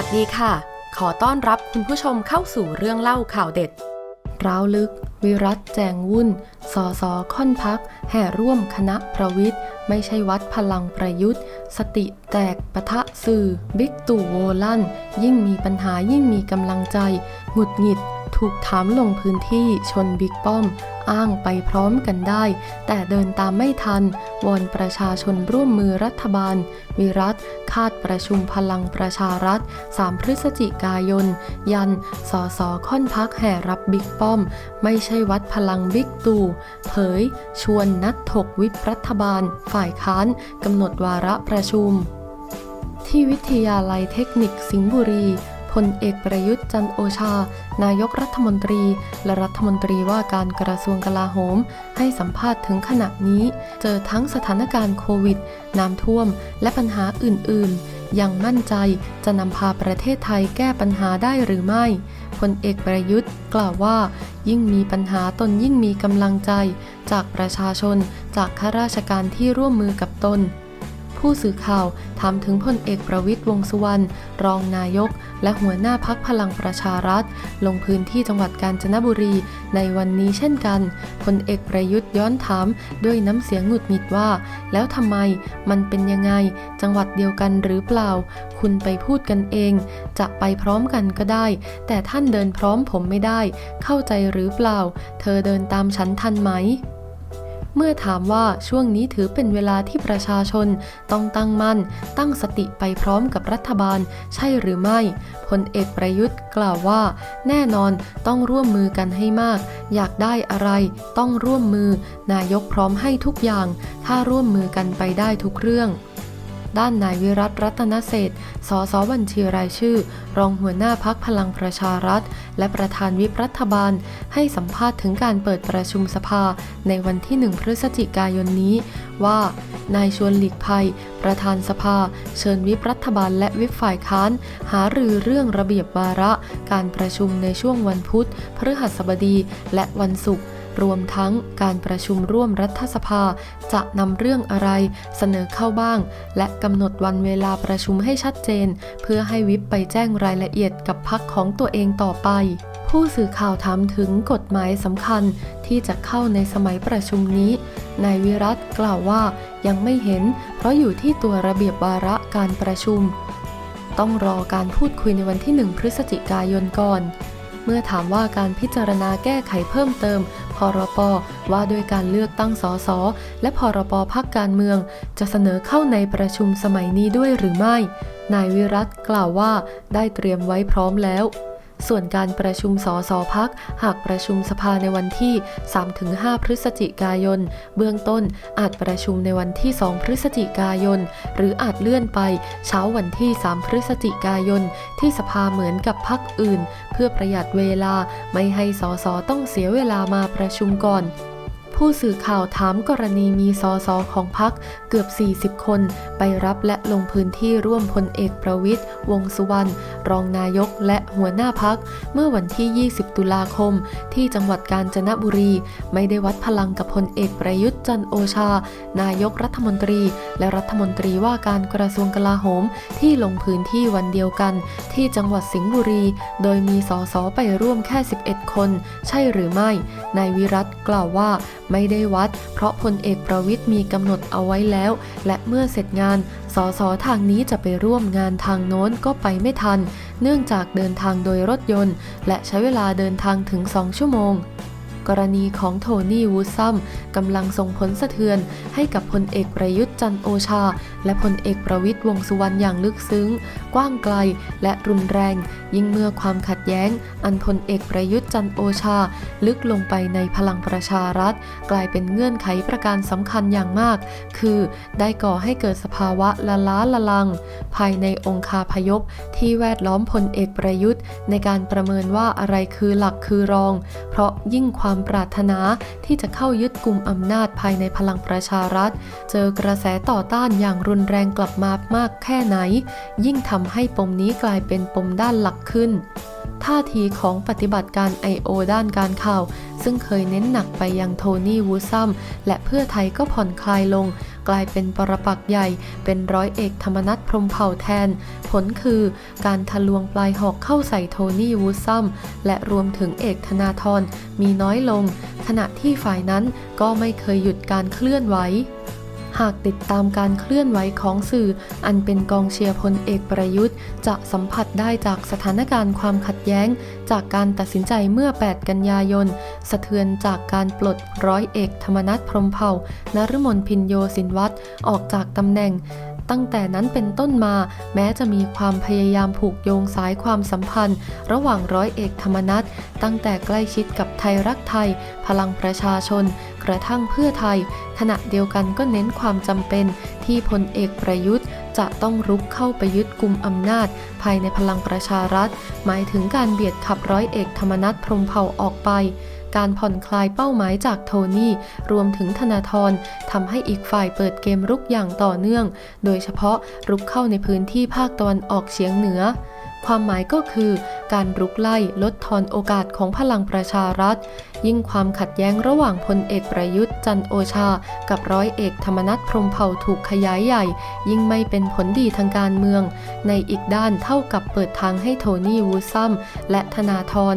วัสดีค่ะ ขอต้อนรับคุณผู้ชมเข้าสู่เรื่องเล่าข่าวเด็ด ร้าวลึก วิรัตแจงวุ่น สอสอค่อนพัก แห่ร่วมคณะประวิทย์ ไม่ใช่วัดพลังประยุทธ์ สติแตกปะทะสื่อ บิ๊กตู่โวลั่น ยิ่งมีปัญหายิ่งมีกำลังใจ หงุดหงิด ถูกถามลงพื้นที่ชนบิ๊กป้อม อ้างไปพร้อมกันได้ แต่เดินตามไม่ทัน วอนประชาชนร่วมมือรัฐบาล วิรัตคาดประชุมพลังประชารัฐ 3 พฤศจิกายน ยันสอสอค่อนพักแห่รับบิ๊กป้อม ไม่ใช่วัดพลังบิ๊กตู่เผย ชวนนัดถกวิปรัฐบาล ฝ่ายค้านกำหนดวาระประชุม ที่วิทยาลัยเทคนิคสิงห์บุรี พลเอกประยุทธ์จันโอชา นายกรัฐมนตรี และรัฐมนตรีว่าการกระทรวงกลาโหม ให้สัมภาษณ์ถึงขณะนี้ เจอทั้งสถานการณ์โควิด น้ำท่วม และปัญหาอื่น ๆ ยังมั่นใจจะนำพาประเทศไทยแก้ปัญหาได้หรือไม่พลเอกประยุทธ์กล่าวว่า ยิ่งมีปัญหาตนยิ่งมีกำลังใจ จากประชาชน จากข้าราชการที่ร่วมมือกับตน ผู้สื่อข่าวถามถึงพลเอกประวิตยวงสุวรรณรองนายก และหัวหน้าพักพลังประชารัฐ ลงพื้นที่จังหวัดกาญจนบุรีในวันนี้เช่นกันพลเอกประยุทธ์ย้อนถามด้วยน้ำเสียงหงุดหงิดว่า แล้วทำไมมันเป็นยังไง จังหวัดเดียวกันหรือเปล่า คุณไปพูดกันเอง จะไปพร้อมกันก็ได้ แต่ท่านเดินพร้อมผมไม่ได้ เข้าใจหรือเปล่า เธอเดินตามฉันทันไหม เมื่อถามว่าช่วงนี้ถือเป็นเวลาที่ประชาชนต้องตั้งมั่น ตั้งสติไปพร้อมกับรัฐบาล ใช่หรือไม่พลเอกประยุทธ์กล่าวว่า แน่นอนต้องร่วมมือกันให้มาก อยากได้อะไรต้องร่วมมือ นายกพร้อมให้ทุกอย่าง ถ้าร่วมมือกันไปได้ทุกเรื่อง ด้านนายวิรัตรัตนเศษสสบัญชีรายชื่อ รองหัวหน้าพักพลังประชารัฐ และประธานวิปรัฐบาล ให้สัมภาษณ์ถึงการเปิดประชุมสภาในวันที่ 1 พฤศจิกายนนี้ ว่า นายชวนหลีกภัย ประธานสภา เชิญวิปรัฐบาลและวิปฝ่ายค้าน หารือเรื่องระเบียบวาระ การประชุมในช่วงวันพุธพฤหัสบดีและวันศุกร์ รวมทั้งการประชุมร่วมรัฐสภา จะนำเรื่องอะไรเสนอเข้าบ้าง และกำหนดวันเวลาประชุมให้ชัดเจน เพื่อให้วิปไปแจ้งรายละเอียดกับพักของตัวเองต่อไปผู้สื่อข่าวถามถึงกฎหมายสำคัญที่จะเข้าในสมัยประชุมนี้ นายวิรัตกล่าวว่ายังไม่เห็น เพราะอยู่ที่ตัวระเบียบวาระการประชุม ต้องรอการพูดคุยในวันที่ 1 พฤศจิกายนก่อน เมื่อถามว่าการพิจารณาแก้ไขเพิ่มเติม พรปว่าด้วยการเลือกตั้งสสและพรปพักการเมือง จะเสนอเข้าในประชุมสมัยนี้ด้วยหรือไม่ นายวิรัตกล่าวว่าได้เตรียมไว้พร้อมแล้ว ส่วนการประชุมสสพัก หากประชุมสภาในวันที่ 3-5 พฤศจิกายน เบื้องต้นอาจประชุมในวันที่ 2 พฤศจิกายน หรืออาจเลื่อนไปเช้าวันที่ 3 พฤศจิกายน ที่สภาเหมือนกับพักอื่น เพื่อประหยัดเวลาไม่ให้สสต้องเสียเวลามาประชุมก่อน ผู้สื่อข่าวถามกรณีมีสสของพักเกือบ 40 คน ไปรับและลงพื้นที่ร่วมพลเอกประวิทย์วงษ์สุวรรณรองนายกและหัวหน้าพัก เมื่อวันที่ 20 ตุลาคม ที่จังหวัดกาญจนบุรี ไม่ได้วัดพลังกับพลเอกประยุทธ์จันโอชา นายกรัฐมนตรี และรัฐมนตรีว่าการกระทรวงกลาโหมที่ลงพื้นที่วันเดียวกัน ที่จังหวัดสิงห์บุรี โดยมีสสไปร่วมแค่ 11 คน ใช่หรือไม่ นายวิรัตกล่าวว่าไม่ได้วัด เพราะพลเอกประวิทย์มีกำหนดเอาไว้แล้ว และเมื่อเสร็จงานสสทางนี้จะไปร่วมงานทางโน้นก็ไปไม่ทัน เนื่องจากเดินทางโดยรถยนต์ และใช้เวลาเดินทางถึงสองชั่วโมง กรณีของโทนี่วูซัมกำลังส่งผลสะเทือน ให้กับพลเอกประยุทธ์จันโอชา และพลเอกประวิทย์วงษ์สุวรรณอย่างลึกซึ้ง กว้างไกลและรุนแรง ยิ่งเมื่อความขัดแย้ง อันพลเอกประยุทธ์จันโอชา ลึกลงไปในพลังประชารัฐ กลายเป็นเงื่อนไขประการสำคัญอย่างมาก คือได้ก่อให้เกิดสภาวะละล้าละลัง ภายในองคาพยพที่แวดล้อมพลเอกประยุทธ์ ในการประเมินว่าอะไรคือหลักคือรอง เพราะยิ่งความปรารถนาที่จะเข้ายึดกลุ่มอำนาจภายในพลังประชารัฐ เจอกระแสต่อต้านอย่างรุนแรงกลับมามากแค่ไหน ยิ่งทำให้ปมนี้กลายเป็นปมด้านหลักขึ้นท่าทีของปฏิบัติการ I.O. ด้านการข่าว ซึ่งเคยเน้นหนักไปยังโทนี่วูซัมและเพื่อไทยก็ผ่อนคลายลง กลายเป็นปรปักษ์ใหญ่ เป็นร้อยเอกธรรมนัฐพรมเผ่าแทน ผลคือการทะลวงปลายหอกเข้าใส่โทนี่วูซัม และรวมถึงเอกธนาธรมีน้อยลง ขณะที่ฝ่ายนั้นก็ไม่เคยหยุดการเคลื่อนไหว หากติดตามการเคลื่อนไหวของสื่อ อันเป็นกองเชียร์พลเอกประยุทธ์ จะสัมผัสได้จากสถานการณ์ความขัดแย้ง จากการตัดสินใจเมื่อ 8 กันยายน สะเทือนจากการปลดร้อยเอกธรรมนัฐพรมเผ่านรมนพินโยสินวัตรออกจากตำแหน่ง ตั้งแต่นั้นเป็นต้นมา แม้จะมีความพยายามผูกโยงสายความสัมพันธ์ ระหว่างร้อยเอกธรรมนัฐตั้งแต่ใกล้ชิดกับไทยรักไทย พลังประชาชน กระทั่งเพื่อไทย ขณะเดียวกันก็เน้นความจำเป็นที่พลเอกประยุทธ์จะต้องรุกเข้าไปยึดกลุ่มอำนาจ ภายในพลังประชารัฐ หมายถึงการเบียดขับร้อยเอกธรรมนัฐพรมเผ่าออกไป การผ่อนคลายเป้าหมายจากโทนี่รวมถึงธนาธรทำให้อีกฝ่ายเปิดเกมรุกอย่างต่อเนื่อง โดยเฉพาะรุกเข้าในพื้นที่ภาคตะวันออกเฉียงเหนือ ความหมายก็คือการรุกไล่ลดทอนโอกาสของพลังประชารัฐ ยิ่งความขัดแย้งระหว่างพลเอกประยุทธ์จันโอชา กับร้อยเอกธรรมนัฐพรมเผ่าถูกขยายใหญ่ ยิ่งไม่เป็นผลดีทางการเมือง ในอีกด้านเท่ากับเปิดทางให้โทนี่วูซัมและธนาธร